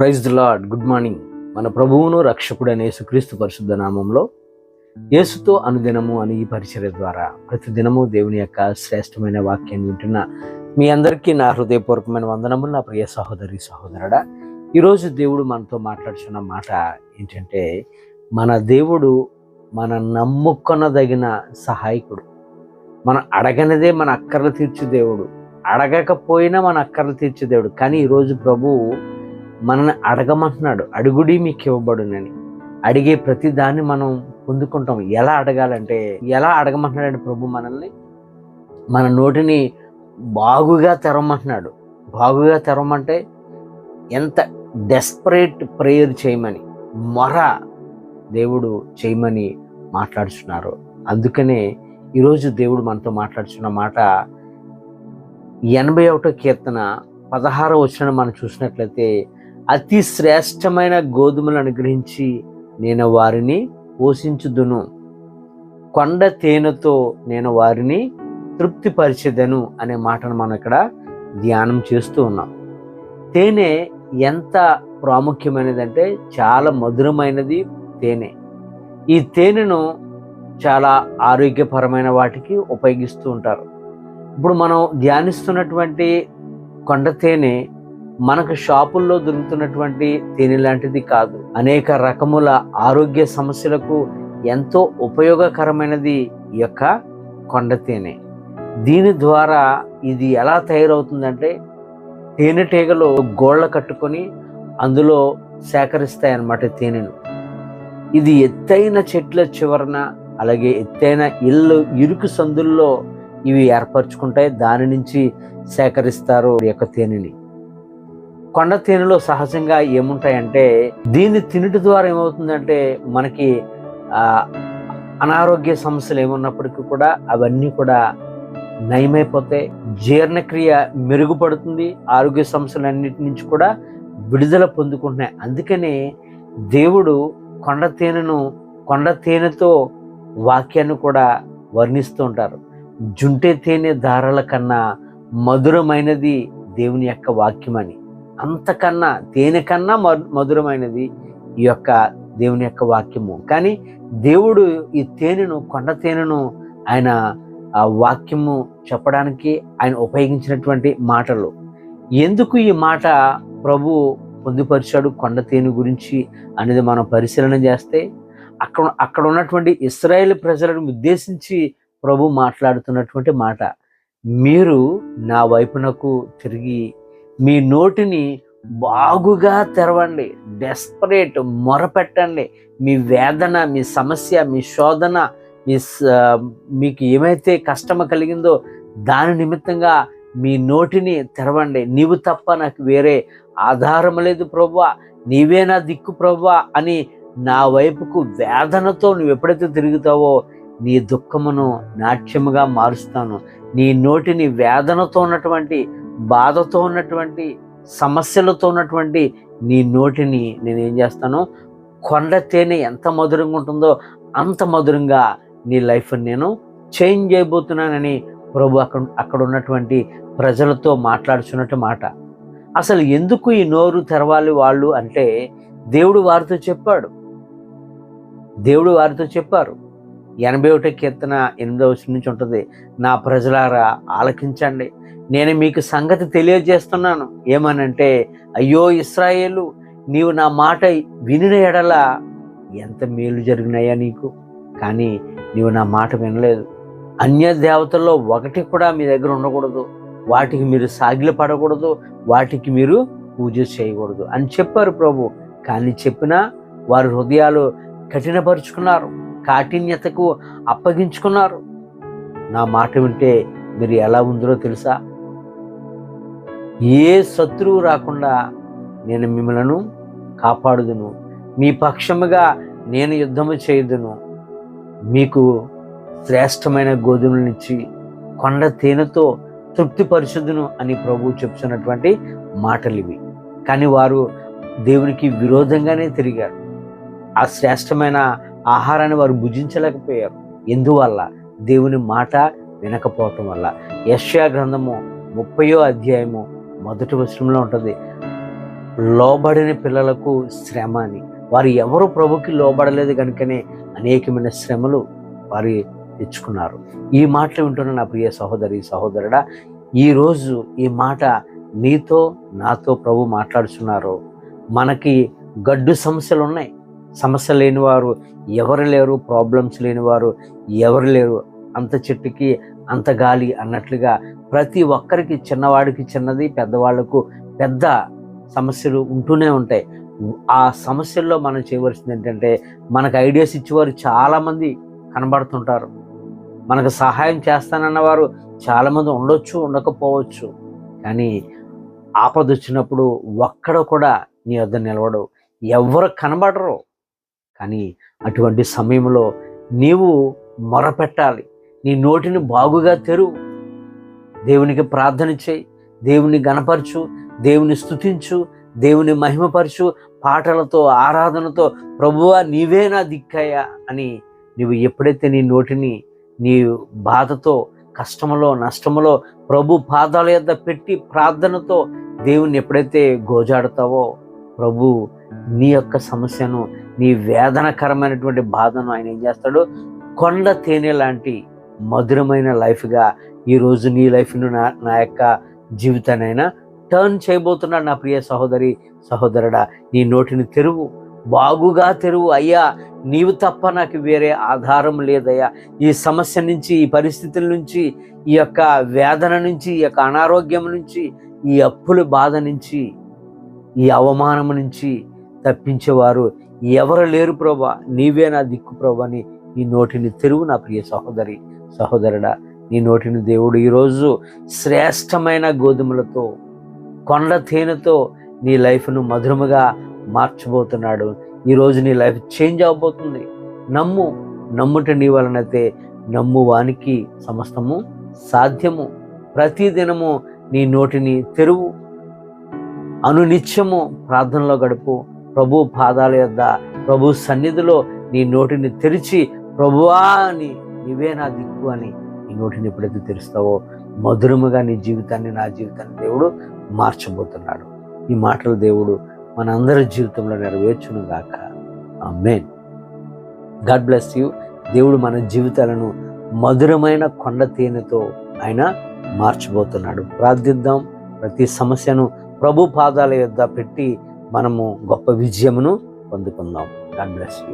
Praise the lord good morning మన ప్రభువును రక్షకుడు యేసుక్రీస్తు పరిశుద్ధ నామంలో యేసుతో అనుదినము అని ఈ పరిచర్య ద్వారా ప్రతిదినము దేవుని యొక్క శ్రేష్టమైన వాక్యాన్ని వింటున్న మీ అందరికీ నా హృదయపూర్వకమైన వందనములు. నా ప్రియ సహోదరి సహోదరుడా ఈరోజు దేవుడు మనతో మాట్లాడుతున్న మాట ఏంటంటే మన దేవుడు మన నమ్ముకొనదగిన సహాయకుడు. మనం అడగనిదే మన అక్కర్లు తీర్చు దేవుడు. అడగకపోయినా మన అక్కర్లు తీర్చే దేవుడు. కానీ ఈరోజు ప్రభువు మనల్ని అడగమంటున్నాడు. అడుగుడి మీకు ఇవ్వబడునని అడిగే ప్రతి దాన్ని మనం పొందుకుంటాం. ఎలా అడగాలంటే ఎలా అడగమంటున్నాడు ప్రభు మనల్ని? మన నోటిని బాగుగా తెరవమంటున్నాడు. బాగుగా తెరవమంటే ఎంత డెస్పరేట్ ప్రేయర్ చేయమని మొర దేవుడు చేయమని మాట్లాడుచున్నారు. అందుకనే ఈరోజు దేవుడు మనతో మాట్లాడుచున్న మాట ఎనభై ఒకటో కీర్తన పదహారో వచ్చిన మనం చూసినట్లయితే అతి శ్రేష్టమైన గోధుమలు అనుగ్రహించి నేను వారిని పోషించుదును. కొండ తేనెతో నేను వారిని తృప్తిపరిచేదను అనే మాటను మనం ఇక్కడ ధ్యానం చేస్తూ ఉన్నాం. తేనె ఎంత ప్రాముఖ్యమైనదంటే చాలా మధురమైనది తేనె. ఈ తేనెను చాలా ఆరోగ్యపరమైన వాటికి ఉపయోగిస్తూ ఉంటారు. ఇప్పుడు మనం ధ్యానిస్తున్నటువంటి కొండ తేనె మనకు షాపుల్లో దొరుకుతున్నటువంటి తేనె లాంటిది కాదు. అనేక రకముల ఆరోగ్య సమస్యలకు ఎంతో ఉపయోగకరమైనది ఈ యొక్క కొండ తేనె. దీని ద్వారా ఇది ఎలా తయారవుతుందంటే తేనెటీగలు గోళ్ళ కట్టుకొని అందులో సేకరిస్తాయన్నమాట తేనెను. ఇది ఎత్తైన చెట్ల చివరన అలాగే ఎత్తైన ఇల్లు ఇరుకు సందుల్లో ఇవి ఏర్పరచుకుంటాయి. దాని నుంచి సేకరిస్తారు యొక్క తేనెని. కొండ తేనెలో సహజంగా ఏముంటాయంటే దీన్ని తినటి ద్వారా ఏమవుతుందంటే మనకి అనారోగ్య సమస్యలు ఏమున్నప్పటికీ కూడా అవన్నీ కూడా నయమైపోతాయి. జీర్ణక్రియ మెరుగుపడుతుంది. ఆరోగ్య సమస్యలన్నిటి నుంచి కూడా విడుదల పొందుకుంటున్నాయి. అందుకనే దేవుడు కొండ తేనెను కొండ తేనెతో వాక్యాన్ని కూడా వర్ణిస్తూ ఉంటారు. జుంటే తేనె దారాల కన్నా మధురమైనది దేవుని యొక్క వాక్యం అని. అంతకన్నా తేనె కన్నా మధురమైనది ఈ యొక్క దేవుని యొక్క వాక్యము. కానీ దేవుడు ఈ తేనెను కొండ తేనెను ఆయన ఆ వాక్యము చెప్పడానికి ఆయన ఉపయోగించినటువంటి మాటలు. ఎందుకు ఈ మాట ప్రభు పొందుపరిచాడు కొండ తేనె గురించి అనేది మనం పరిశీలన చేస్తే అక్కడ అక్కడ ఉన్నటువంటి ఇస్రాయేల్ ప్రజలను ఉద్దేశించి ప్రభు మాట్లాడుతున్నటువంటి మాట. మీరు నా వైపునకు తిరిగి మీ నోటిని బాగుగా తెరవండి డెస్పరేట్ మొరపెట్టండి. మీ వేదన మీ సమస్య మీ శోధన మీ మీకు ఏమైతే కష్టం కలిగిందో దాని నిమిత్తంగా మీ నోటిని తెరవండి. నీవు తప్ప నాకు వేరే ఆధారం లేదు ప్రవ్వా నీవే నా దిక్కు ప్రవ్వా అని నా వైపుకు వేదనతో నువ్వు ఎప్పుడైతే తిరుగుతావో నీ దుఃఖమును నాట్యముగా మారుస్తాను. నీ నోటిని వేదనతో ఉన్నటువంటి బాధతో ఉన్నటువంటి సమస్యలతో ఉన్నటువంటి నీ నోటిని నేను ఏం చేస్తాను? కొండ తేనె ఎంత మధురంగా ఉంటుందో అంత మధురంగా నీ లైఫ్ నేను చేంజ్ చేయబోతున్నానని ప్రభు అక్కడ అక్కడ ఉన్నటువంటి ప్రజలతో మాట్లాడుచున్నట్టు మాట. అసలు ఎందుకు ఈ నోరు తెరవాలి వాళ్ళు అంటే దేవుడు వారితో చెప్పాడు. దేవుడు వారితో చెప్పారు. ఎనభై ఒకటో కీర్తన ఎనిమిదో నుంచి ఉంటుంది. నా ప్రజలారా ఆలకించండి. నేను మీకు సంగతి తెలియజేస్తున్నాను. ఏమనంటే అయ్యో ఇస్రాయేలు నీవు నా మాట వినిన ఎడల ఎంత మేలు జరిగినాయా నీకు? కానీ నీవు నా మాట వినలేదు. అన్య దేవతల్లో ఒకటి కూడా మీ దగ్గర ఉండకూడదు. వాటికి మీరు సాగిల పడకూడదు. వాటికి మీరు పూజ చేయకూడదు అని చెప్పారు ప్రభు. కానీ చెప్పినా వారి హృదయాలు కఠినపరుచుకున్నారు. కాఠిన్యతకు అప్పగించుకున్నారు. నా మాట వింటే మీరు ఎలా ఉందో తెలుసా? ఏ శత్రువు రాకుండా నేను మిమ్మలను కాపాడుదును. మీ పక్షముగా నేను యుద్ధము చేయదును. మీకు శ్రేష్టమైన గోధుమలనిచ్చి కొండ తేనెతో తృప్తిపరచుదును అని ప్రభువు చెప్తున్నటువంటి మాటలు ఇవి కానీ వారు దేవునికి విరోధంగానే తిరిగారు. ఆ శ్రేష్టమైన ఆహారాన్ని వారు భుజించలేకపోయారు. ఎందువల్ల? దేవుని మాట వినకపోవటం వల్ల. యశ్యా గ్రంథము ముప్పయో అధ్యాయము మొదటి వచనంలో ఉంటుంది లోబడిన పిల్లలకు శ్రమ అని. వారు ఎవరు ప్రభుకి లోబడలేదు కనుకనే అనేకమైన శ్రమలు వారి తెచ్చుకున్నారు. ఈ మాటలు వింటున్న నా ప్రియ సహోదరి సహోదరుడా ఈరోజు ఈ మాట నీతో నాతో ప్రభు మాట్లాడుతున్నారు మనకి గడ్డు సమస్యలు ఉన్నాయి సమస్య లేని వారు ఎవరు లేరు ప్రాబ్లమ్స్ లేని వారు ఎవరు లేరు అంత చెట్టుకి అంత గాలి అన్నట్లుగా ప్రతి ఒక్కరికి చిన్నవాడికి చిన్నది పెద్దవాళ్ళకు పెద్ద సమస్యలు ఉంటూనే ఉంటాయి. ఆ సమస్యల్లో మనం చేయవలసింది ఏంటంటే మనకు ఐడియాస్ ఇచ్చేవారు చాలామంది కనబడుతుంటారు. మనకు సహాయం చేస్తానన్న వారు చాలామంది ఉండొచ్చు ఉండకపోవచ్చు. కానీ ఆపద వచ్చినప్పుడు ఒక్కడ కూడా నీ వద్ద నిలవడు ఎవరు కనబడరు. కానీ అటువంటి సమయంలో నీవు మొరపెట్టాలి. నీ నోటిని బాగుగా తెరువు దేవునికి ప్రార్థన చేయి. దేవుని గణపరచు. దేవుని స్థుతించు దేవుని మహిమపరచు. పాటలతో ఆరాధనతో ప్రభువా నీవే నా దిక్కయ్యా అని నీవు ఎప్పుడైతే నీ నోటిని నీ బాధతో కష్టములో నష్టములో ప్రభు పాదాల యొద్ద పెట్టి ప్రార్థనతో దేవుని ఎప్పుడైతే గోజాడుతావో ప్రభు నీ యొక్క సమస్యను నీ వేదనకరమైనటువంటి బాధను ఆయన ఏం చేస్తాడు? కొండ తేనె లాంటి మధురమైన లైఫ్గా ఈరోజు నీ లైఫ్ను నా నా యొక్క జీవితానైనా టర్న్ చేయబోతున్నాడు నా ప్రియ సహోదరి సహోదరుడా. నీ నోటిని తెరువు. బాగుగా తెరువు. అయ్యా నీవు తప్ప నాకు వేరే ఆధారం లేదయ్యా. ఈ సమస్య నుంచి ఈ పరిస్థితుల నుంచి ఈ యొక్క వేదన నుంచి ఈ యొక్క అనారోగ్యం నుంచి ఈ అప్పుల బాధ నుంచి ఈ అవమానం నుంచి తప్పించేవారు ఎవరు లేరు ప్రభా నీవే నా దిక్కు ప్రభా అని నీ నోటిని తెరువు నా ప్రియ సహోదరి సహోదరుడా. నీ నోటిని దేవుడు ఈరోజు శ్రేష్టమైన గోధుమలతో కొండ తేనెతో నీ లైఫ్ను మధురముగా మార్చబోతున్నాడు. ఈరోజు నీ లైఫ్ చేంజ్ అవబోతుంది. నమ్ము నమ్ముట నీ వలనైతే నమ్ము వానికి సమస్తము సాధ్యము. ప్రతిదినము నీ నోటిని తెరువు అనునిత్యము ప్రార్థనలో గడుపు. ప్రభు పాదాల యొద్ద ప్రభు సన్నిధిలో నీ నోటిని తెరిచి ప్రభువా అని నీవే నా దిక్కు అని నీ నోటిని ఎప్పుడైతే తెరుస్తావో మధురముగా నీ జీవితాన్ని నా జీవితాన్ని దేవుడు మార్చబోతున్నాడు. ఈ మాటలు దేవుడు మనందరి జీవితంలో నెరవేర్చును గాక. May God bless you. దేవుడు మన జీవితాలను మధురమైన కొండ తేనెతో ఆయన మార్చబోతున్నాడు. ప్రార్థిద్దాం. ప్రతి సమస్యను ప్రభు పాదాల యొద్ద పెట్టి మనము గొప్ప విజయమును పొందుకుందాం. God bless you